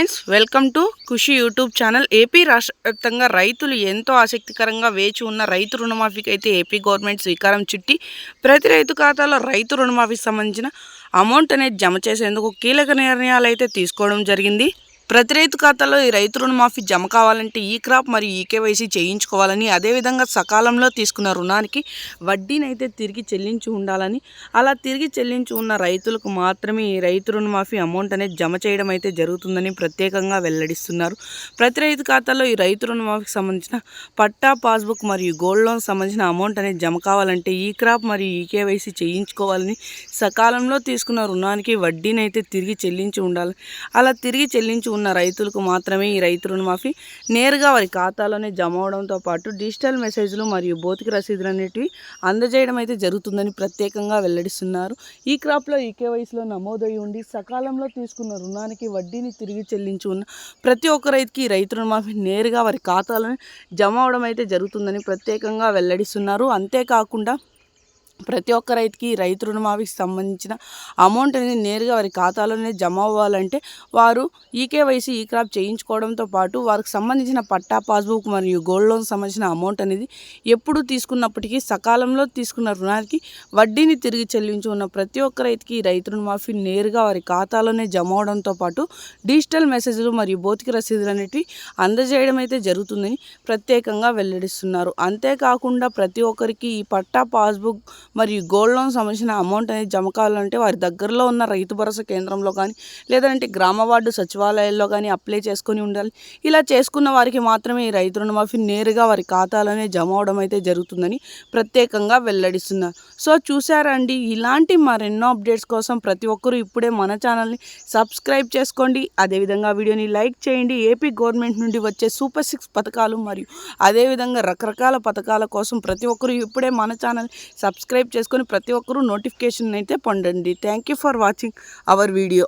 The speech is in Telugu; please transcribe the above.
Friends welcome to Khushi YouTube channel. AP రాష్ట్రవ్యాప్తంగా రైతులు ఎంతో ఆసక్తికరంగా వేచి ఉన్న రైతు రుణమాఫీకి అయితే ఏపీ గవర్నమెంట్ శ్రీకారం చుట్టి ప్రతి రైతు ఖాతాలో రైతు రుణమాఫీకి సంబంధించిన అమౌంట్ అనేది జమ చేసేందుకు కీలక నిర్ణయాలు అయితే తీసుకోవడం జరిగింది. ప్రతి రైతు ఖాతాలో ఈ రైతు రుణమాఫీ జమ కావాలంటే ఈ క్రాప్ మరియు ఈకేవైసీ చేయించుకోవాలని అదేవిధంగా సకాలంలో తీసుకున్న రుణానికి వడ్డీని అయితే తిరిగి చెల్లించి ఉండాలని అలా తిరిగి చెల్లించి ఉన్న రైతులకు మాత్రమే ఈ రైతు రుణమాఫీ అమౌంట్ అనేది జమ చేయడం అయితే జరుగుతుందని ప్రత్యేకంగా వెల్లడిస్తున్నారు. ప్రతి రైతు ఖాతాలో ఈ రైతు రుణమాఫీకి సంబంధించిన పట్టా పాస్బుక్ మరియు గోల్డ్ లోన్ సంబంధించిన అమౌంట్ అనేది జమ కావాలంటే ఈ క్రాప్ మరియు ఈకేవైసీ చేయించుకోవాలని సకాలంలో తీసుకున్న రుణానికి వడ్డీని అయితే తిరిగి చెల్లించి ఉండాలి. అలా తిరిగి చెల్లించి ఉన్న రైతులకు మాత్రమే ఈ రైతు రుణమాఫీ నేరుగా వారి ఖాతాలోనే జమ అవడంతో పాటు డిజిటల్ మెసేజ్లు మరియు భౌతిక రసీదులు అనేటివి అందజేయడం అయితే జరుగుతుందని ప్రత్యేకంగా వెల్లడిస్తున్నారు. ఈ క్రాప్లో ఈ కేవైసీలో నమోదై ఉండి సకాలంలో తీసుకున్న రుణానికి వడ్డీని తిరిగి చెల్లించి ఉన్న ప్రతి ఒక్క రైతుకి ఈ రైతు రుణమాఫీ నేరుగా వారి ఖాతాలోనే జమ అవడం అయితే జరుగుతుందని ప్రత్యేకంగా వెల్లడిస్తున్నారు. అంతేకాకుండా ప్రతి ఒక్క రైతుకి రైతు రుణమాఫీకి సంబంధించిన అమౌంట్ అనేది నేరుగా వారి ఖాతాలోనే జమ అవ్వాలంటే వారు ఈకేవైసీ ఈ క్రాప్ చేయించుకోవడంతో పాటు వారికి సంబంధించిన పట్టా పాస్బుక్ మరియు గోల్డ్ లోన్ సంబంధించిన అమౌంట్ అనేది ఎప్పుడు తీసుకున్నప్పటికీ సకాలంలో తీసుకున్న రుణానికి వడ్డీని తిరిగి చెల్లించి ఉన్న ప్రతి ఒక్క రైతుకి రైతు రుణమాఫీ నేరుగా వారి ఖాతాలోనే జమ అవడంతో పాటు డిజిటల్ మెసేజ్లు మరియు భౌతిక రసీదులు అనేటివి అందజేయడం అయితే జరుగుతుందని ప్రత్యేకంగా వెల్లడిస్తున్నారు. అంతేకాకుండా ప్రతి ఒక్కరికి ఈ పట్టా పాస్బుక్ మరియు గోల్డ్ లోన్ సంబంధించిన అమౌంట్ అనేది జమ కావాలంటే వారి దగ్గరలో ఉన్న రైతు భరోసా కేంద్రంలో కానీ లేదంటే గ్రామ వార్డు సచివాలయాల్లో కానీ అప్లై చేసుకొని ఉండాలి. ఇలా చేసుకున్న వారికి మాత్రమే ఈ రైతు రుణమాఫీ నేరుగా వారి ఖాతాలోనే జమ అవడం అయితే జరుగుతుందని ప్రత్యేకంగా వెల్లడిస్తున్నారు సో చూసారండి ఇలాంటి మరెన్నో అప్డేట్స్ కోసం ప్రతి ఒక్కరూ ఇప్పుడే మన ఛానల్ని సబ్స్క్రైబ్ చేసుకోండి. అదేవిధంగా వీడియోని లైక్ చేయండి. ఏపీ గవర్నమెంట్ నుండి వచ్చే సూపర్ సిక్స్ పథకాలు మరియు అదేవిధంగా రకరకాల పథకాల కోసం ప్రతి ఒక్కరూ ఇప్పుడే మన ఛానల్ సబ్స్క్రైబ్ చేసుకొని ప్రతి ఒక్కరూ నోటిఫికేషన్ అయితే పొందండి. Thank you for watching our video